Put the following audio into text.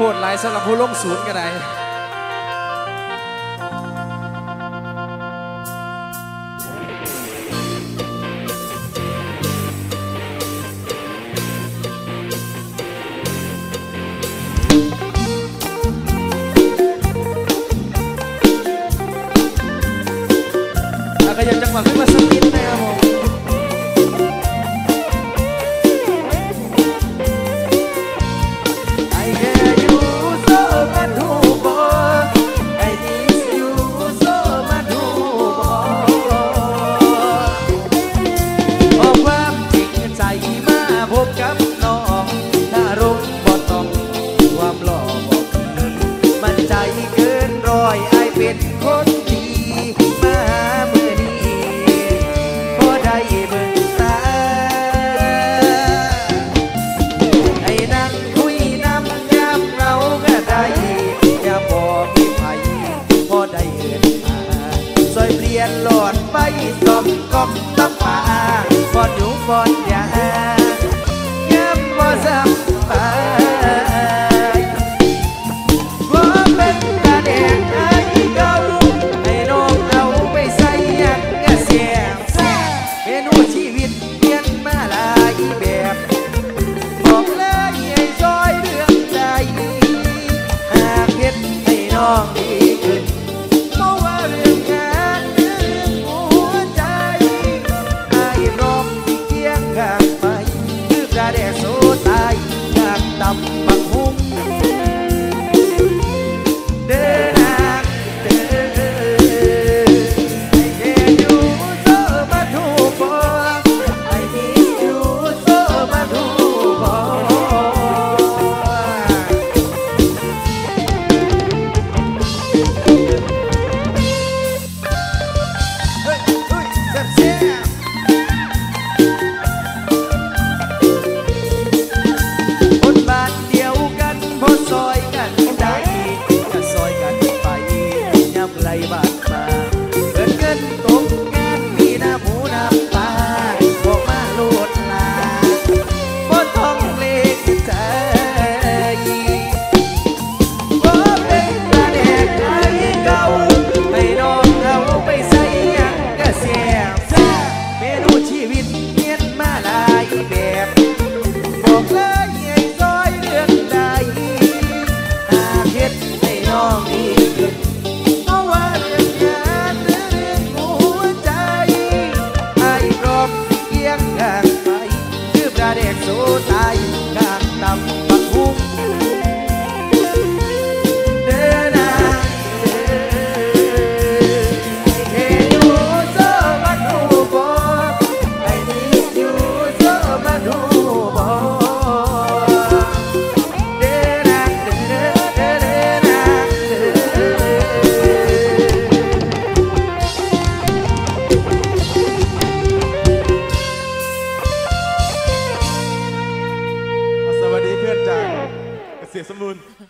พดหรายสำหรับผู้ลงศูนย์ก็ได้ก็ยังจังหวะขึ้มาสักนิด ร้อยไอเป็นคนดีมาเมื่อนี้พอได้เบิ่งตาไอ้นั่งคุยน้ำยามเงาก็ได้อยาบอกมีไผพอได้เอินมาซอยเปลี่ยนหลอดไปสองกอมตับมาพอดูบอลยา ได้สู้ตายอยากดำ 謝 ơn.